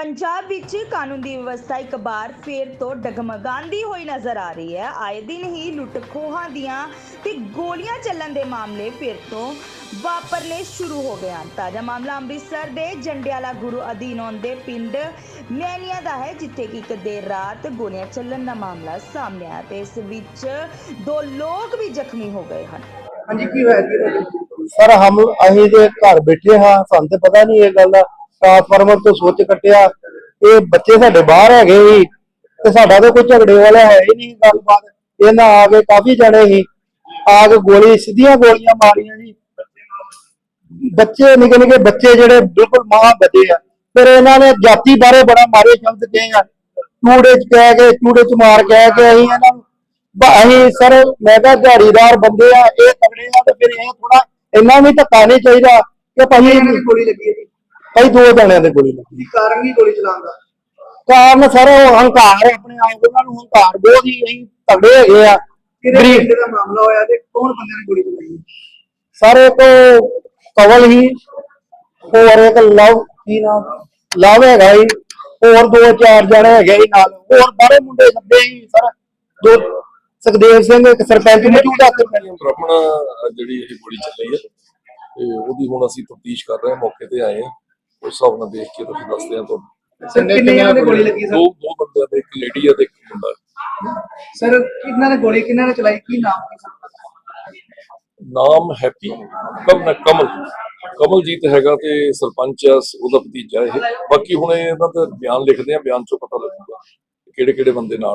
ਪੰਜਾਬ ਵਿੱਚ ਕਾਨੂੰਨ ਦੀ ਵਿਵਸਥਾ ਇੱਕ ਵਾਰ ਫੇਰ ਤੋਂ ਡਗਮਗਾਉਂਦੀ ਹੋਈ ਨਜ਼ਰ ਆ ਰਹੀ ਹੈ। ਆਏ ਦਿਨ ਹੀ ਲੁੱਟ ਦੀਆਂ ਤੇ ਗੋਲੀਆਂ ਚੱਲਣ ਦੇ ਮਾਮਲੇ ਫਿਰ ਤੋਂ ਵਾਪਰਨੇ ਸ਼ੁਰੂ ਹੋ ਗਏ ਹਨ। ਤਾਜ਼ਾ ਮਾਮਲਾ ਅੰਮ੍ਰਿਤਸਰ ਦੇ ਜੰਡਿਆਲਾ ਗੁਰੂ ਅਧੀਨ ਆਉਂਦੇ ਪਿੰਡ ਮੈਨੀਆ ਦਾ ਹੈ, ਜਿੱਥੇ ਕਿ ਇੱਕ ਦੇਰ ਰਾਤ ਗੋਲੀਆਂ ਚੱਲਣ ਦਾ ਮਾਮਲਾ ਸਾਹਮਣੇ ਆਇਆ ਤੇ ਇਸ ਵਿੱਚ ਦੋ ਲੋਕ ਵੀ ਜ਼ਖਮੀ ਹੋ ਗਏ ਹਨ। ਹਾਂਜੀ, ਕੀ ਹੋਇਆ ਜੀ? ਸਰ, ਹਮ ਅਸੀਂ ਦੇ ਘਰ ਬੈਠੇ ਹਾਂ, ਸਾਨੂੰ ਤੇ ਪਤਾ ਨਹੀਂ ਇਹ ਗੱਲ ਦਾ ਟ੍ਰਾਂਸਫਾਰਮਰ ਤੋਂ ਸੋਚ ਕੱਟਿਆ। ਇਹ ਬੱਚੇ ਸਾਡੇ ਬਾਹਰ ਹੈਗੇ ਸੀ ਤੇ ਸਾਡਾ ਤਾਂ ਕੋਈ ਝਗੜੇ ਵਾਲਾ ਹੈ ਹੀ ਨਹੀਂ ਗੱਲਬਾਤ। ਇਹਨਾਂ ਆ ਕੇ ਕਾਫੀ ਜਣੇ ਸੀ। ਆ ਕੇ ਗੋਲੀ ਸਿੱਧੀਆਂ ਗੋਲੀਆਂ ਮਾਰੀਆਂ ਜੀ। ਬੱਚੇ, ਨਿੱਕੇ ਨਿੱਕੇ ਬੱਚੇ ਜਿਹੜੇ ਬਿਲਕੁਲ ਮਾਂ ਬੱਚੇ ਆ। ਫਿਰ ਇਹਨਾਂ ਨੇ ਜਾਤੀ ਬਾਰੇ ਬੜਾ ਮਾਰੇ ਸ਼ਬਦ ਕਹੇ ਆ। ਚੂੜੇ ਚ ਕਹਿ ਕੇ, ਚੂੜੇ ਚ ਮਾਰ ਕਹਿ ਕੇ ਅਸੀਂ ਇਹਨਾਂ ਨੂੰ ਅਸੀਂ ਸਰ, ਮੈਂ ਕਿਹਾ ਦਿਹਾੜੀਦਾਰ ਬੰਦੇ ਆ, ਇਹ ਤਗੜੇ ਆ ਤੇ ਫਿਰ ਇਹ ਥੋੜਾ ਇੰਨਾ ਵੀ ਧੱਕਾ ਨਹੀਂ ਚਾਹੀਦਾ ਕਿ ਭਾਈ ਗੋਲੀ ਲੱਗੀ ਭਾਈ ਦੋ ਜਣਿਆਂ ਦੇ ਗੋਲੀ ਲੱਗੀ। ਕੀ ਕਾਰਨ ਕੀ ਗੋਲੀ ਚਲਾਉਣ ਦਾ? ਕਾਰਨ ਸਰ ਉਹ ਹੰਕਾਰ ਆਪਣੇ ਆਪ ਉਹਨਾਂ ਨੂੰ ਹੰਕਾਰ ਬਹੁਤ ਹੀ ਅਸੀਂ ਤਗੜੇ ਹੈਗੇ ਆ। ਕਿਹੜੇ ਗਰੀਬ ਪਿੰਡ ਦਾ ਮਾਮਲਾ ਹੋਇਆ ਤੇ ਕੌਣ ਬੰਦੇ ਨੇ ਗੋਲੀ ਚਲਾਈ? ਸਾਰੇ ਤੋਂ ਕਵਲ ਹੀ ਹੋਰ ਇੱਕ ਲਵ ਕੀ ਨਾਮ? ਲਵ ਹੈਗਾ ਹੀ ਹੋਰ ਦੋ ਚਾਰ ਜਣੇ ਹੈਗੇ ਹੀ ਨਾਲ। ਹੋਰ ਬਾਰੇ ਮੁੰਡੇ ਸੱਦੇ ਹੀ ਸਰ। ਦੋ ਸੁਖਦੇਵ ਸਿੰਘ ਇੱਕ ਸਰਪੰਚ ਮੌਜੂਦਾ ਸਰਪੰਚ ਆਪਣਾ ਜਿਹੜੀ ਇਹ ਗੋਲੀ ਚੱਲੀ ਹੈ ਤੇ ਉਹਦੀ ਹੁਣ ਅਸੀਂ ਤਫਤੀਸ਼ ਕਰ ਰਹੇ ਹਾਂ ਮੌਕੇ ਤੇ ਆਏ ਹਾਂ। ਉਸ ਹਿਸਾਬ ਨਾਲ ਦੇਖ ਕੇ ਤੁਹਾਨੂੰ ਦੱਸਦੇ ਹਾਂ ਤੁਹਾਨੂੰ। ਕਿੰਨੇ ਜਣਾਂ ਦੀ ਗੋਲੀ ਲੱਗੀ ਸਰ? ਦੋ ਦੋ ਬੰਦਿਆਂ ਦੇ ਇੱਕ ਲੇਡੀ ਹੈ ਤੇ ਇੱਕ ਮੁੰਡਾ। ਸਰ ਕਿੰਨਾਂ ਨੇ ਗੋਲੀ ਕਿੰਨਾਂ ਨੇ ਚਲਾਈ ਕੀ ਨਾਮ ਕੀ ਸਰ? ਨਾਮ ਹੈਪੀ ਕਮਲ ਕਮਲ। ਕਮਲਜੀਤ ਹੈਗਾ ਤੇ ਸਰਪੰਚ ਆ ਉਹਦਾ ਭਤੀਜਾ ਇਹ। ਬਾਕੀ ਹੁਣ ਇਹਨਾਂ ਦਾ ਬਿਆਨ ਲਿਖਦੇ ਆ ਬਿਆਨ ਚੋਂ ਪਤਾ ਲੱਗੂਗਾ ਕਿਹੜੇ ਕਿਹੜੇ ਬੰਦੇ ਨਾਲ।